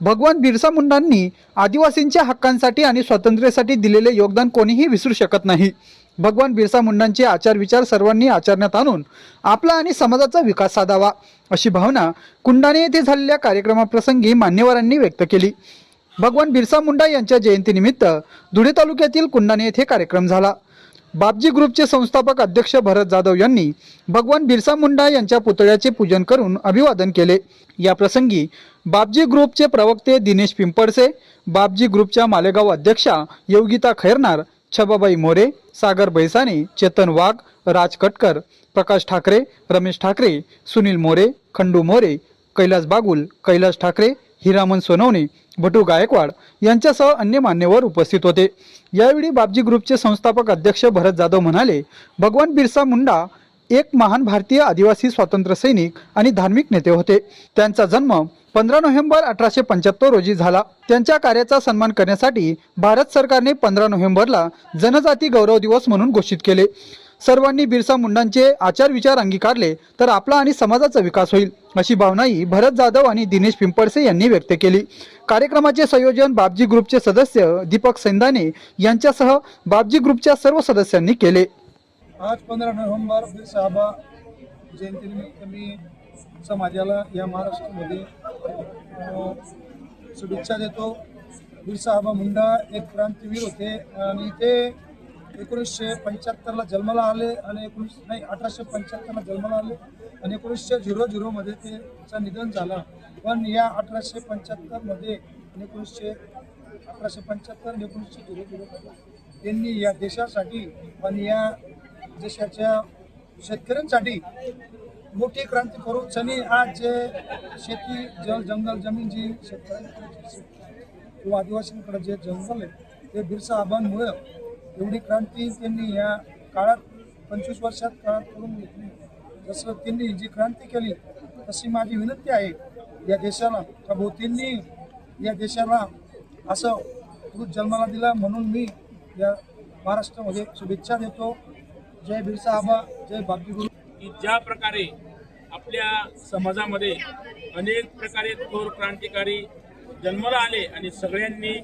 भगवान बिरसा मुंडांनी आदिवासींच्या हक्कांसाठी आणि स्वातंत्र्यासाठी दिलेले योगदान कोणीही विसरू शकत नाही. भगवान बिरसा मुंडांचे आचार विचार सर्वांनी आचरण्यात आणून आपला आणि समाजाचा विकास साधावा अशी भावना कुंडाने येथे झालेल्या कार्यक्रमाप्रसंगी मान्यवरांनी व्यक्त केली. भगवान बिरसा मुंडा यांच्या जयंतीनिमित्त धुळे तालुक्यातील कुंडाणे येथे कार्यक्रम झाला. बापजी ग्रुपचे संस्थापक अध्यक्ष भरत जाधव यांनी भगवान बिरसा मुंडा यांच्या पुतळ्याचे पूजन करून अभिवादन केले. या प्रसंगी बापजी ग्रुपचे प्रवक्ते दिनेश पिंपळसे बापजी ग्रुपच्या मालेगाव अध्यक्षा योगिता खैरनार छबाबाई मोरे सागर बैसाने चेतन वाघ राज कटकर प्रकाश ठाकरे रमेश ठाकरे सुनील मोरे खंडू मोरे कैलास बागुल कैलास ठाकरे हिरामन सोनवणे भटू गायकवाड यांच्यासह अन्य मान्यवर उपस्थित होते. यावेळी बापजी ग्रुपचे संस्थापक अध्यक्ष भरत जाधव म्हणाले भगवान बिरसा मुंडा एक महान भारतीय आदिवासी स्वातंत्र्य सैनिक आणि धार्मिक नेते होते. त्यांचा जन्म पंधरा नोव्हेंबर अठराशे पंच्याहत्तर रोजी झाला. त्यांच्या कार्याचा सन्मान करण्यासाठी भारत सरकारने पंधरा नोव्हेंबरला जनजाती गौरव दिवस म्हणून घोषित केले. सर्वांनी बिरसा मुंडांचे आचार विचार अंगीकारले तर आपला आणि समाजाचा विकास होईल अशी भावनाही भरत जाधव आणि दिनेश पिंपळसे यांनी व्यक्त केली. कार्यक्रमाचे संयोजन बाबजी ग्रुपचे सदस्य दीपक सेंदाने यांच्यासह बापजी ग्रुपच्या सर्व सदस्यांनी केले. आज पंधरा नोव्हेंबर बिरसाहबा जयंतीनिमित्त मी समाजाला या महाराष्ट्रामध्ये शुभेच्छा देतो. बिरसाहबा मुंडा एक क्रांतीवीर होते आणि ते एकोणीसशे पंच्याहत्तरला जन्माला आले आणि एकोणीस नाही अठराशे पंच्याहत्तरला जन्माला आले आणि एकोणीसशे झिरो झिरोमध्ये त्याचं निधन झालं. पण या अठराशे पंच्याहत्तरमध्ये आणि एकोणीसशे अठराशे पंच्याहत्तर आणि एकोणीसशे झिरो झिरोमध्ये त्यांनी या देशासाठी आणि या देशाच्या शेतकऱ्यांसाठी मोठी क्रांती करून त्यांनी आज जे शेती जल जंगल जमीन जी शेतकऱ्यांकडे किंवा आदिवासींकडे जे जंगल आहे ते बिरसा आबांमुळे एवढी क्रांती त्यांनी या काळात पंचवीस वर्षात काळात करून घेतली. जसं त्यांनी जी क्रांती केली तशी माझी विनंती आहे या देशाला का भोवतींनी या देशाला असं पुरुष जन्माला दिला म्हणून मी या महाराष्ट्रामध्ये शुभेच्छा देतो. जय बिरसा आबा जय बापजी गुरु की ज्या प्रकारे आपल्या समाजामध्ये अनेक प्रकारे थोर क्रांतिकारी जन्माला आले आणि सगळ्यांनी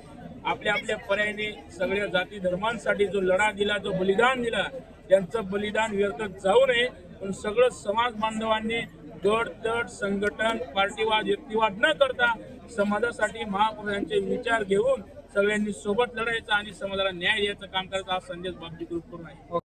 आपल्या आपल्या पर्यायाने सगळ्या जाती धर्मांसाठी जो लढा दिला जो बलिदान दिला त्यांचं बलिदान व्यर्थ जाऊ नये. पण सगळं समाज बांधवांनी गट तट संघटन पार्टीवाद व्यक्तिवाद न करता समाजासाठी महापुरुषांचे विचार घेऊन सगळ्यांनी सोबत लढायचं आणि समाजाला न्याय द्यायचं काम करायचं हा संदेश बाबजी ग्रुप करून आहे.